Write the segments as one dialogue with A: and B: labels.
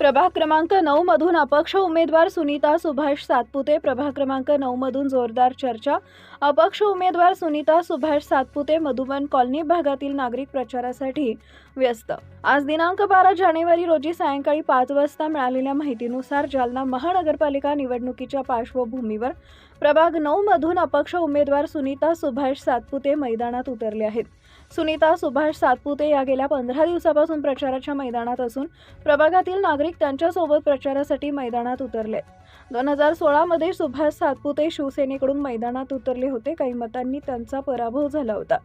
A: प्रभाग क्रमांक नऊ मधून अपक्ष उमेदवार सुनीता सुभाष सातपुते. प्रभाग क्रमांक नऊ मधून जोरदार चर्चा. अपक्ष उमेदवार सुनीता सुभाष सातपुते मधुबन कॉलनी भागातील नागरिक प्रचारासाठी व्यस्त. आज दिनांक बारा जानेवारी रोजी सायंकाळी पाच वाजता मिळालेल्या माहितीनुसार जालना महानगरपालिका निवडणुकीच्या पार्श्वभूमीवर प्रभाग नऊ मधून अपक्ष उमेदवार सुनीता सुभाष सातपुते मैदानात उतरले आहेत. सुनीता सुभाष सातपुते या गेल्या पंधरा दिवसापासून प्रचाराच्या मैदानात असून प्रभागातील नागरिक त्यांच्यासोबत प्रचारासाठी मैदानात उतरले. दोन हजार सोळामध्ये सुभाष सातपुते शिवसेनेकडून मैदानात उतरले होते. काही मतांनी त्यांचा पराभव झाला होता.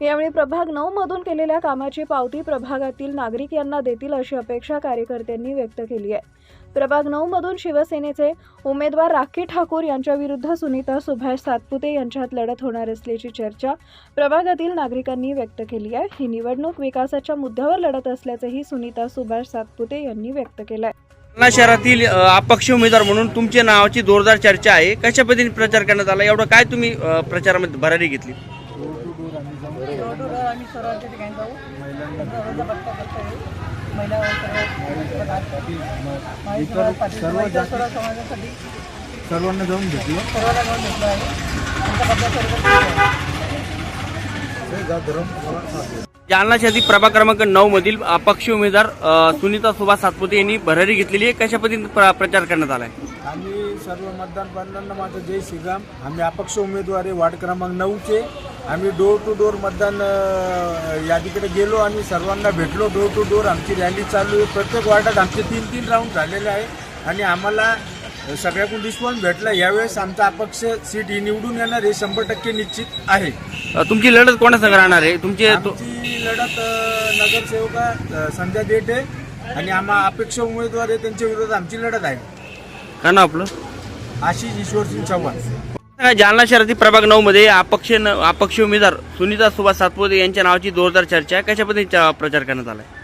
A: यावेळी प्रभाग नऊ मधून केलेल्या कामाची पावती प्रभागातील नागरिक यांना देतील अशी अपेक्षा कार्यकर्त्यांनी व्यक्त केली आहे. प्रभाग नऊ मधून शिवसेनेचे उमेदवार राखी ठाकूर यांच्याविरुद्ध सुनीता सुभाष सातपुते यांच्यात लढत होणार असल्याची चर्चा प्रभागातील नागरिकांनी व्यक्त केली आहे. ही निवडणूक विकासाच्या मुद्द्यावर लढत असल्याचंही सुनीता सुभाष सातपुते यांनी व्यक्त केलं आहे
B: जालना शहरातील अपक्ष उमेदवार म्हणून तुमच्या नावाची जोरदार चर्चा आहे. कशा पद्धतीने प्रचार करण्यात आला? एवढं काय तुम्ही अ, प्रचारामध्ये भरारी घेतली?
C: आम्ही सर्वांच्या ठिकाणी जाऊ करता येईल महिला सर्व माहिती पाटील सर्व समाजासाठी
D: सर्वांना जाऊन घेतलं.
C: सर्वांना घेऊन घेतलं आहे आमचा सर्व
B: जालना शहरातील प्रभाग क्रमांक नऊ मधील अपक्ष उमेदवार सुनीता सुभाष सातपुते यांनी भरारी घेतलेली आहे. कशा पद्धतीने प्र- प्रचार करण्यात आला आहे
D: आम्ही सर्व मतदान बंधांना माझं जय श्रीराम. आम्ही अपक्ष उमेदवार आहे वार्ड क्रमांक नऊचे आम्ही डोर टू डोर मतदान यादीकडे गेलो आणि सर्वांना भेटलो. डोर टू डोर आमची रॅली चालू आहे. प्रत्येक वार्डात आमचे तीन तीन राऊंड झालेले आहे. आणि आम्हाला सगळ्याकडून रिस्पॉन्स भेटला. यावेळेस आमचा अपक्ष सीट ही निवडून येणार हे शंभर टक्के निश्चित आहे.
B: अ, तुमची लढत कोणासंग राहणार आहे? तुमचे तो-
D: आमची लढत अं, नगरसेवका अं, संध्या देठ आहे आणि आम्हा अपेक्ष उमेदवार आहे त्यांच्या विरोधात आमची लढत आहे.
B: का ना आपलं?
D: आशिष ईश्वरसिंग चव्हाण.
B: सांगा, जालना शहरातील प्रभाग नऊ मध्ये अपक्ष न- अपक्ष उमेदवार सुनीता सुभाष सातपुते यांच्या नावाची जोरदार चर्चा आहे. कशा पद्धतीने प्रचार करण्यात आला आहे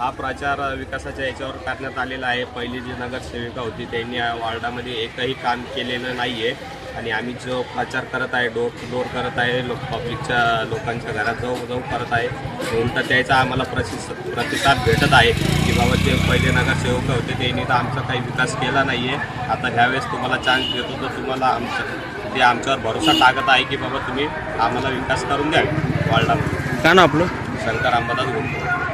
E: हा प्रचार विकासाच्या याच्यावर करण्यात आलेला आहे. पहिली जी नगरसेविका होती त्यांनी या वार्डामध्ये एकही काम केलेलं नाही आहे आणि आम्ही जो प्रचार करत आहे डोर टू डोर करत आहे लोक पब्लिकच्या लोकांच्या घरात जाऊ जाऊ करत आहे. नंतर त्याचा आम्हाला प्रतिस प्रतिसाद भेटत आहे की बाबा जे पहिले नगरसेवक होते त्यांनी तर आमचा काही विकास केला नाही आहे आता ह्यावेळेस तुम्हाला चान्स देतो तर तुम्हाला आमचं ते आमच्यावर भरोसा टाकत आहे की बाबा तुम्ही आम्हाला विकास करून द्यावे वार्डामध्ये.
B: का ना आपलं?
E: शंकर अंबादास गुंड.